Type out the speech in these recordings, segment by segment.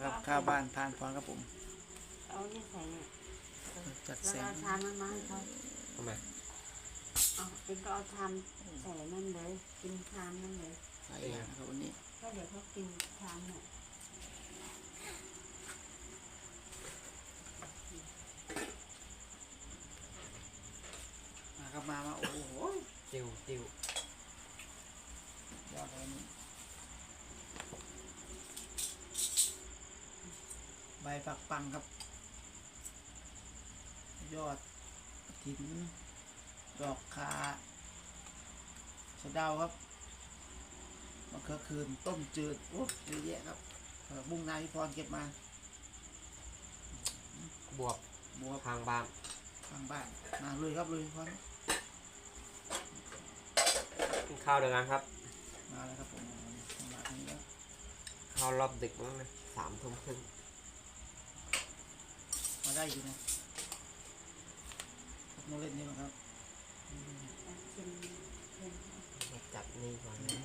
ครับข้าวบ้านทานพรครับผม เอานี่ใส่เนี่ยจัดแล้วแสก็งเอาชามนั้นมาให้เขาทำไมเอาเองก็เอาชามใส่นั่นเลยกินชามนั่นเลยหลายอย่างครับวันนี้ก็เดี๋ยวเขากินชามเนี่ยมาครับมามาโอ้โห ติวติวย อดเลยวันนี้ใบ ปักปังครับ ยอดถินดอกคาสะเดาครับมะเขือคืนต้มจืดโอ้เยอะแยะครับเอ่อบุ้งนาพิพรเก็บมา บวกบัวทางบ้านทางบ้านมาเลยครับเลยพรกินข้าวเดียวกันครับ มาแล้วครับผมมาทางนี้แล้วข้าวรอบดึกมั้งนะสามทุ่มครึ่ง มาได้อยู่นะครับมาเล่นนี่มั้งครับเอากินกินมาจัดนี่ก่อนนะ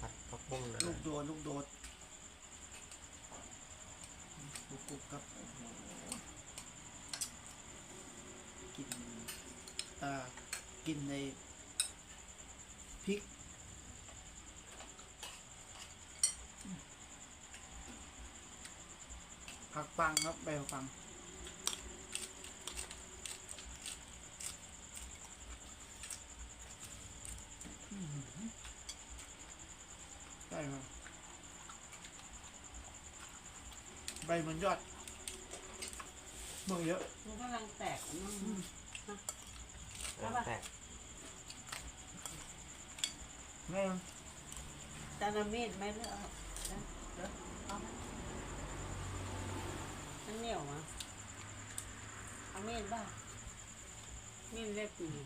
ผัดผักบุ้งนะลูกโดดลูกโดดลูกกุ๊กครับโอ้โหกินอ่ากินในพริก ผักปังครับใบผักปังอื้อหือได้ครับใบเหมันยอดเมื่อเยอะมันกำลังแตกมั่งแล้วแต่แม่งจานมีดไหมเลือกเอาเดี๋ยวเดี๋ยวเอาไหม มันเหนียวมั้งเอามีดบ้ามีดเล็กอยู่นี่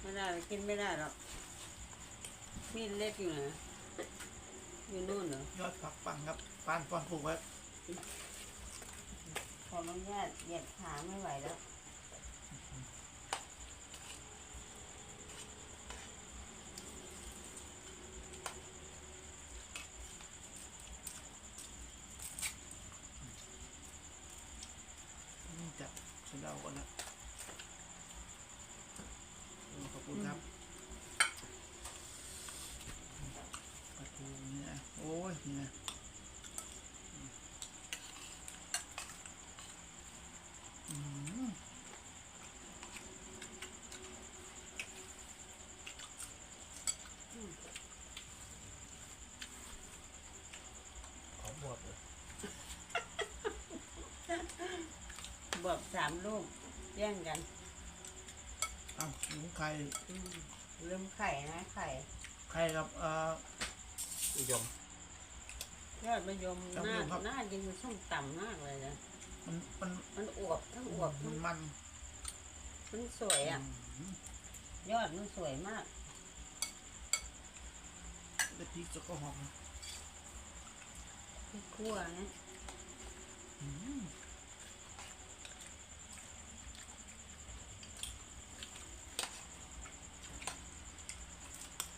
ไม่ได้หรอกกินไม่ได้หรอกมีดเล็กอยู่นะอยู่นู่นเหรอยอดผักปังครับปานปอนปลูกไว้ขออนุญาตเหยียดขาไม่ไหวแล้ว นี่จับสะเดาก่อนนะโอ้ขอบคุณครับปลาทูนี่นะโอ้ยนี่นะอืม ขอบวกเลย บวบสามลูกแย่งกันเอ้าหมูไข่อืมลืมไข่นะไข่ไข่กับเอ่อนิยมยอดมะยมครับน่าครับน่ากินกับส้มตำมากเลยนะมันมันมันอวบทั้งอวบมัทั้งนมันมันสวยอะอืมยอดมันสวยมากได้พริกจะก็หอมนะที่คั่วนะอืม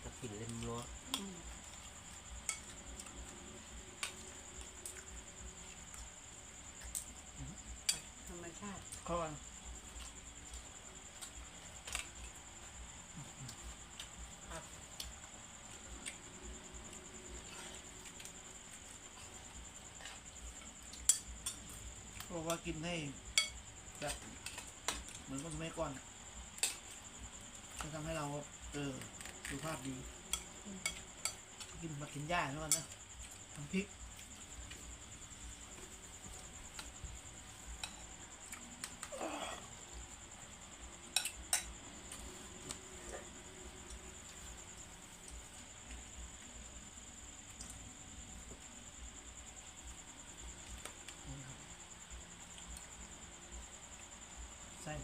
จะกลิ่นเล็มรั้ว อืมธรรมชาติ เข้ากัน บอกว่ากินให้แบบเหมือนคนสมัยก่อนอะจะทำให้เราเออสุขภาพดี กินมากินหญ้าแล้วกันนะทำพริก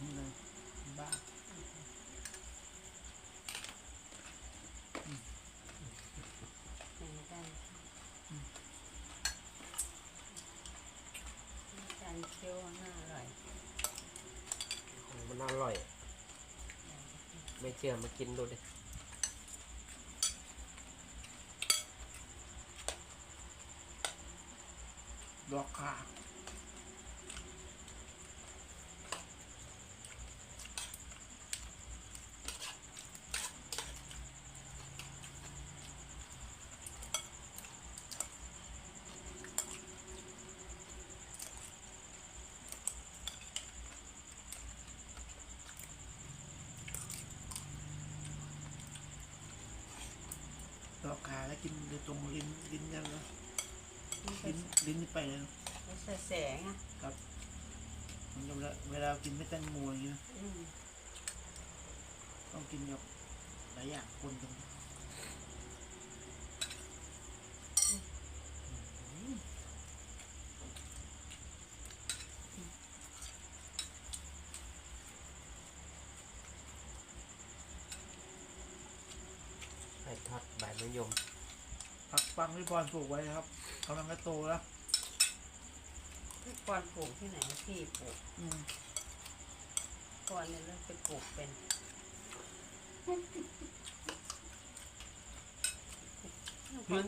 นี่เลยบ้าเหมือนกันการเคี่ยวน่าอร่อยมันอร่อย ไม่เชื่อมากินดูดิดอกขา ดอกขาแล้วกินโดยตรงลิ้นลิ้นกันแล้วลิ้นลิ้นนี่ไปเลยมันใส่แสงอะมันจะเวลาเวลากินไม่แตงโมอย่างเงี้ยอืมต้องกินแบบหลายอย่างคนกัน ไก่ท อดใบมะยม ผักปังที่พรปลูกไว้นะครับกำลังจะโตแล้วพี่ก่อนปลูกที่ไหนพี่ปลูกอืมก่อนเนี่ยเราไปปลูกเป็นพื้น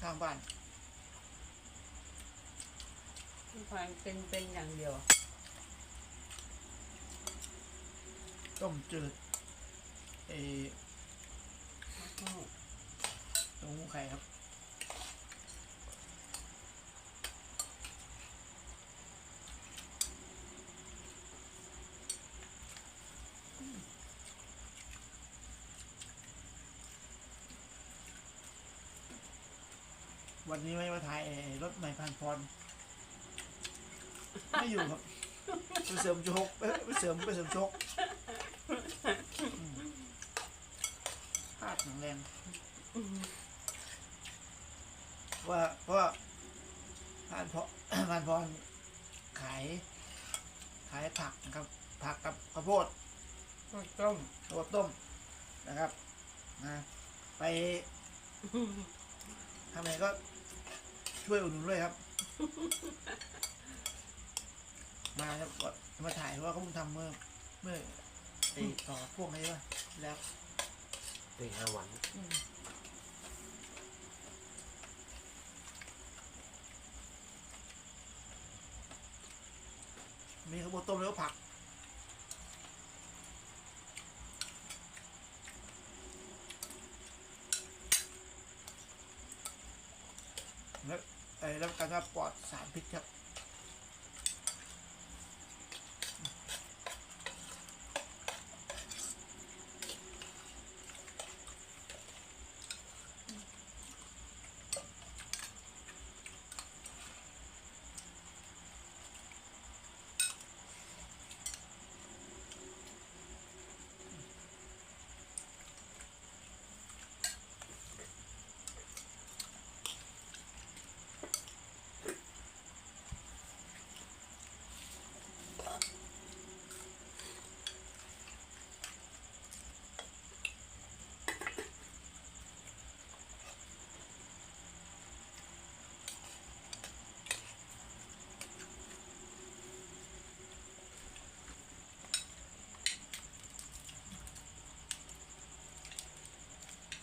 ข้างบ้านพี่ควายเป็นเป็นอย่างเดียว ต้มจืดเอออืมเต้าหู้ไข่ครับวันนี้ไม่มาถ่ายไอ้รถใหม่พันพรไม่อยู่ครับไปเสริมโชกเอ้ยไปเสริมไปเสริมโชกพลาดหนังแรง ว่าเพราะว่าผ่านพอผ่านพรขาย ขายผักนะครับ ผักกับข้าวโพดก็ต้มข้าวโพดต้มนะครับนะไปทำอะไรก็ช่วยอุดหนุนด้วยครับ มาครับก็มาถ่ายเพราะว่าเขาเพิ่งทำเมื่อเมื่อไอ้ต่อพวกนี้ป่ะแล้วเป็นอาหวานมี ข้าวโพดต้มแล้วผัก แล้วไอ้รับการว่าปลอดสารพิษครับ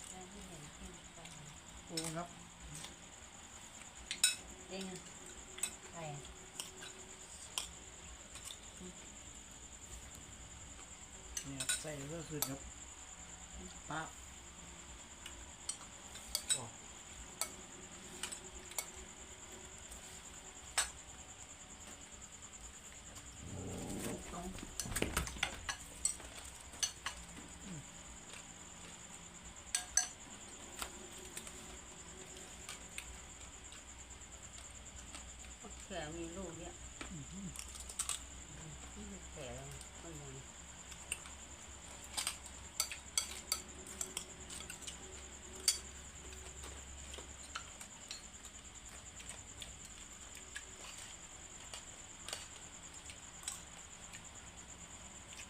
แล้วที่เห็นที่ไป โอ้ครับ จริงอะใครเนี่ยครับใส่ก็คือครับปั๊บ แขมีลูกเนี่ยแขแล้วมันยัง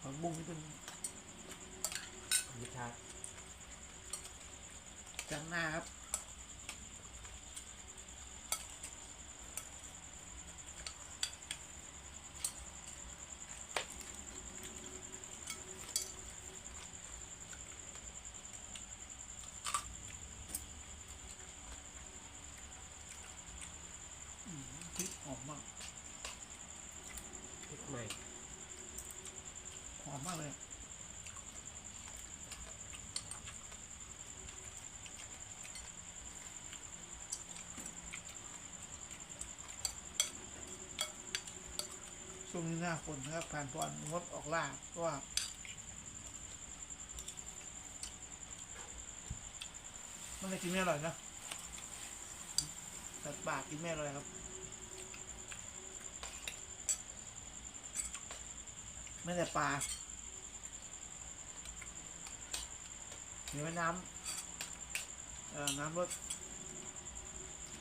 ผักบุ้งนี่เป็นมิทาจังหน้าครับ อืมพริกหอม หอมมากเลยช่วงนี้หน้าฝนนะครับผ่านพอนงดออกล่าเพราะว่ามันจะกินไม่อร่อยนะสัตว์ป่ากินไม่อร่อยครับ ไม่แต่ปลาเดี๋ยวไปน้ำเอ่อน้ำรถ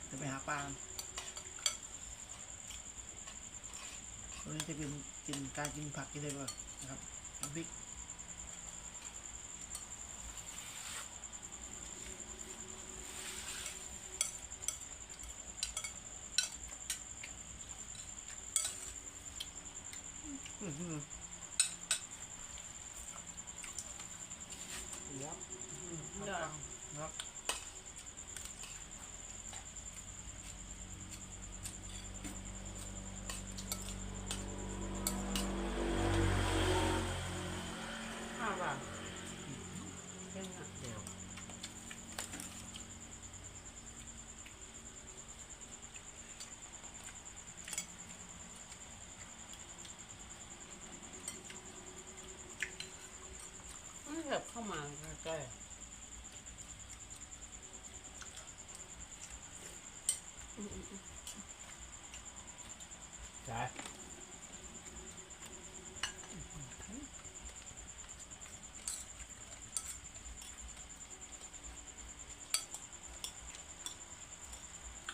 จะไปหาปลาวันนี้จะเป็นกินการกินผักกินอะไรก่อนนะครับน้ำพริก อืมอืม ยับ เดี๋ยว ครับ ข้าวแบบ เป็นอะแนวไม่เถิบเข้ามาใกล้ช่ ๆ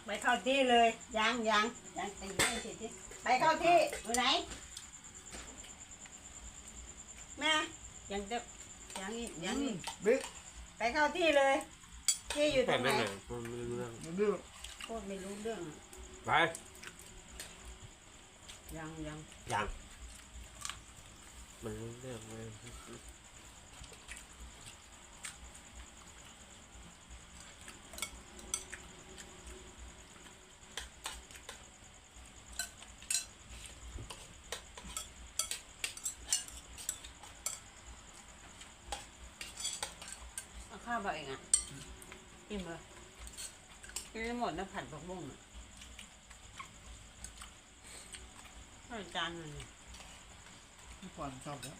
ไปเข้าที่เลยยังยังยังตีไม่ติดที่ไปเข้าที่อยู่ไหนแม่ยังจะยังอีกยังอีกบิ๊กไปเข้าที่เลย ที่อยู่ตแต่รงไหนไม่หนังมันไม่รู้เรื่องมันดื้อพูดไม่รู้เรื่องอะไปยังยังยังมันรู้เรื่องเลย เอาข้าวไปเองอะอิ่มเลย กินไม่หมดนะผัดผักบุ้งอะข้าวจานหนึ่งพี่ปอนชอบแล้ว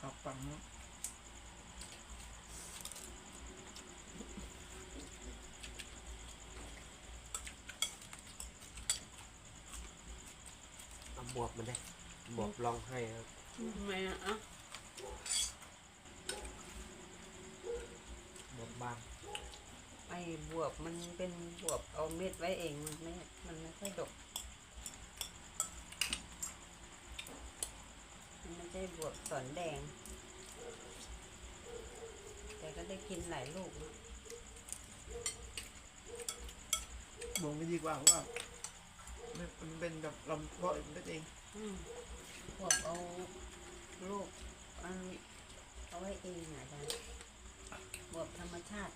ชอบปังเนอะ เอาบ วบมาได้บวบลองให้ครับทำไมอะอะบวบบางไอ้บวบมันเป็นบวบเอาเม็ดไว้เองมันไม่มันไม่ค่อยดกมันไม่ใช่บวบสอนแดง แต่ก็ได้กินหลายลูกนะบ่งไม่ดีกว่าเพราะว่า มันเป็นแบบลำเพาะเม็ดเองอืมบวบเอาลูกอันเอาไว้เองอะจ๊ะบวบธรรมชาติ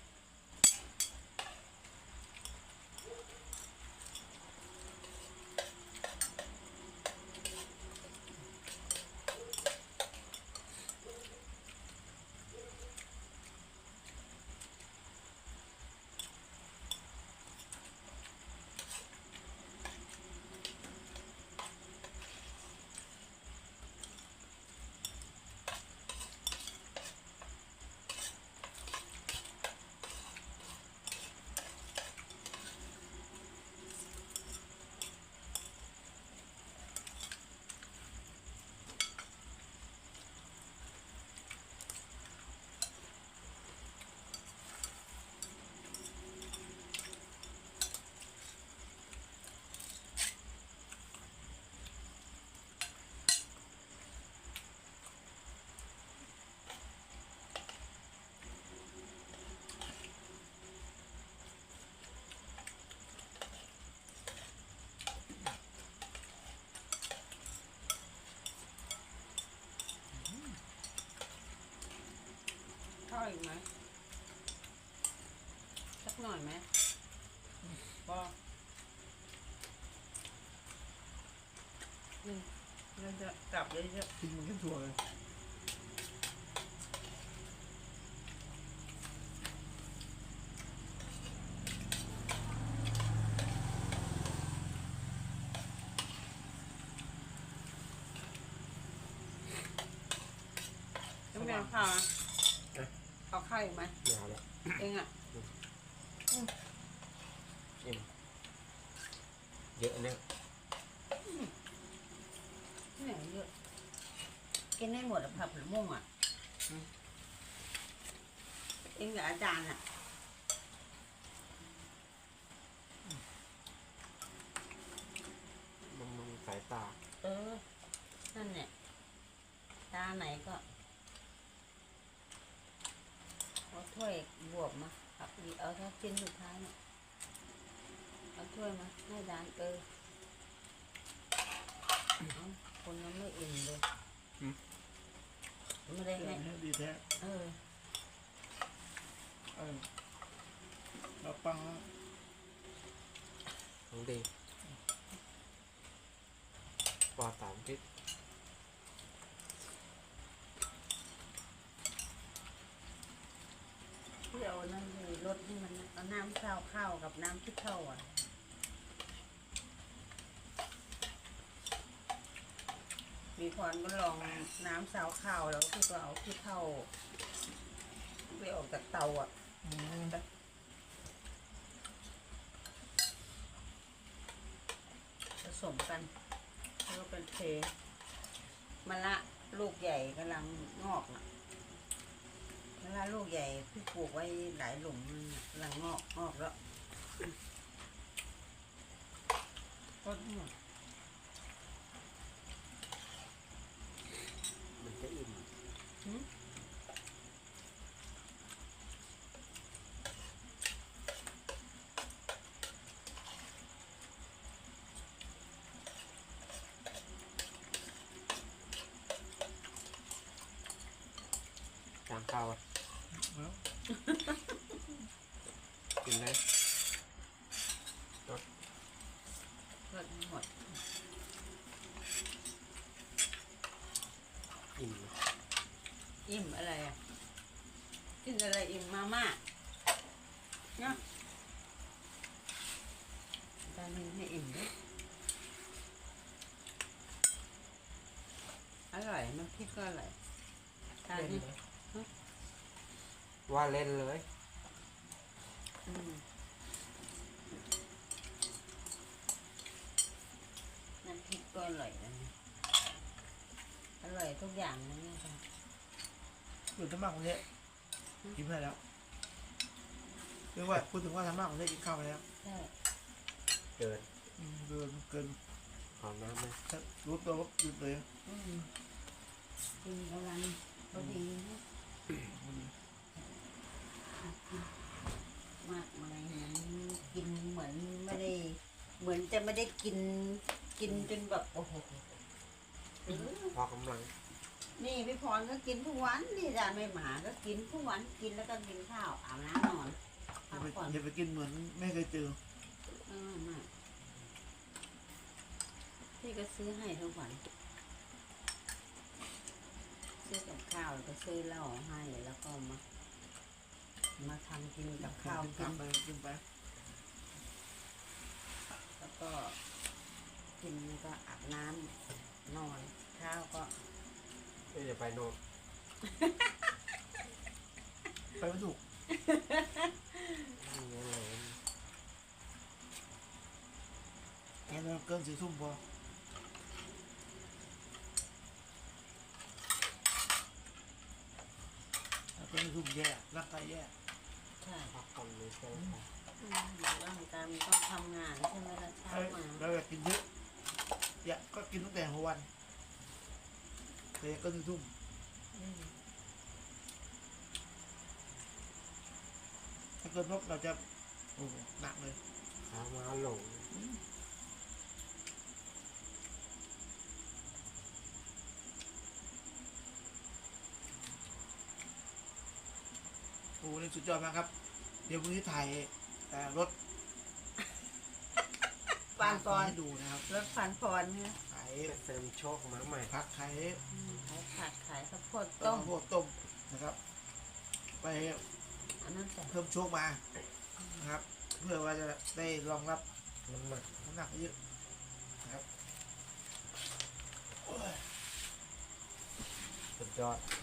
ข้าวอีกไหมหน่อยไหมก็นี่มันจะกลับเลยเยอะกินเหมือนกันถั่วเลยน้ำแดงข้าวนะเอา ข้าวอีกไหมไม่เอาแล้วเองอะอิ่มเยอะเนี่ยที่ไหนเยอะกินได้หมดอะผักผลม่วงอะเองกับอาจารย์อะมันมันสายตา เออ นั่นเนี่ยตาไหนก็เอา ถ้วยบวบมาเอาอีกเอาถ้าชิ้นสุดท้ายเนี่ยเอาถ้วยมาให้ดานเออเอาคนนั้นไม่อิ่มเลยไม่ได้แกให้งดีแท้เออเออเราปังแล้วของดีปลอดสารพิษ เดี๋ยวนั่นรสให้มันเอาน้ำข้าวข้าวกับน้ำพริกเข้าอะมีพรก็ลองน้ำสาวข้าวแล้วพี่ก็เอาพริกเข้าไปออกจากเตาอะอืมผสมกันแล้วก็เป็นเทมะละลูกใหญ่กำลังงอกน่ะ มะละลูกใหญ่พี่ปลูกไว้หลายหลุมนึงน่ะกำลังงอกงอกแล้วต้นหมด มันจะอิ่ม จางข้าวอะ แล้ว กินได้ ต้นหมด อิ่ม อิ่มอะไรอะกินอะไรอิ่มมาม่าเนาะตอนนี้ให้อิ่มด้วยอร่อย น้ำพริกก็อร่อยทานเล่นนี่เลยว่าเล่นเลยอืมน้ำพริกก็อร่อยนะเนี่ยอร่อยทุกอย่างนะเนี่ยค่ะ อยู่ธรรมะของเนี่ยกินไปแล้วเรียกว่าพูดถึงว่าธรรมะของเนี่ยกินข้าวไปแล้วใช่เกินอืมเกินเกินขอน้ำไหมถ้ารู้ตัวก็หยุดเลยอืม กินกำลังพอดีนะมากมายเหมือนกินเหมือนไม่ได้ เหมือนจะไม่ได้กินกินจนแบบโอ้โหเออพอกำลังนี่พี่พรก็กินทุกวันนี่จ้ะไม่หมาก็กินทุกวันกินแล้วก็กินข้าวอาบน้ำนอนอย่าพักไปผ่อนอย่าไปกินเหมือนไม่เคยเจอเออมากพี่ก็ซื้อให้ทุกวัน ซื้อกับข้าวแล้วก็ซื้อเหล้าให้แล้วก็มา มาทำกินกับข้าวกินกิตามนไปกินไปแล้วก็กินแล้วก็อาบน้ำนอนเช้าก็ไม่จะไปโน่นไปไม่ถูกนี่อะไรงั้นเราเกินสี่ทุ่มพอ ถ้าเกินสี่ทุ่มแย่ร่างกายแย่ใช่พักผ่อนเลยใช่ไหมอืมร่างกายมันต้องทำงานใช่ไหมล่ะเช้ามาเราอยากกินเยอะอยากก็กินตั้งแต่หัววันแต่ก็สี่ทุ่มอืมถ้าเกินพบเราจะโอ้โหหนักเลยเช้ามาหลง โอ้โหนี่ สุดยอดมากครับ เดี๋ยวพรุ่งนี้ถ่ายแต่รถปานก่อนให้ดูนะครับรถพันพรเนี่ยขายจะเสริมโชคมาใหม่ผักขายขายผักขายข้าวโพดต้ต้มมโพดต้มนะครับ ไปอันนั้นแต่เพิ่มโชคมานะครับ เพื่อว่าจะได้รองรับน้ำหนักน้ำหนักเยอะนะครับโอ้ยสุดยอดอ